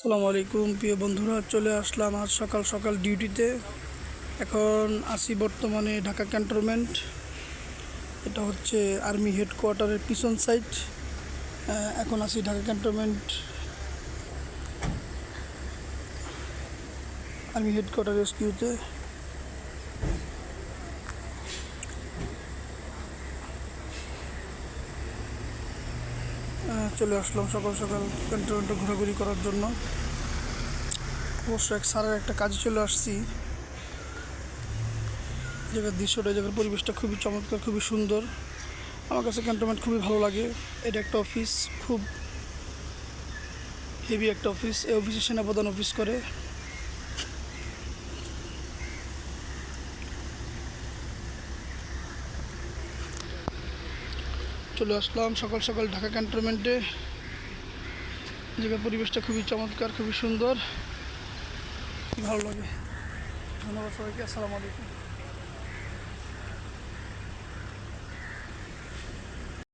আসসালামু আলাইকুম প্রিয় বন্ধুরা, চলে আসলাম আজ সকাল সকাল ডিউটিতে। এখন আসি বর্তমানে ঢাকা ক্যান্টনমেন্ট। এটা হচ্ছে আর্মি হেডকোয়ার্টারের পিছন সাইড। এখন আসি ঢাকা ক্যান্টনমেন্ট আর্মি হেডকোয়ার্টার রেস্কিউতে চলে আসলাম সকাল সকাল ক্যান্টনমেন্টে ঘোরাঘুরি করার জন্য। অবশ্য এক সারের একটা কাজে চলে আসছি। জায়গার দৃশ্যটা জায়গার পরিবেশটা খুবই চমৎকার, খুবই সুন্দর। আমার কাছে ক্যান্টনমেন্ট খুবই ভালো লাগে। এটা একটা অফিস খুব হেভি একটা অফিস এই অফিসে সেনাপ্রধান অফিস করে। চলে আসলাম সকাল সকাল ঢাকা ক্যান্টনমেন্টে। জায়গার পরিবেশটা খুবই চমৎকার, খুবই সুন্দর। ভালো লাগে। ধন্যবাদ সবাইকে, আসসালামু আলাইকুম।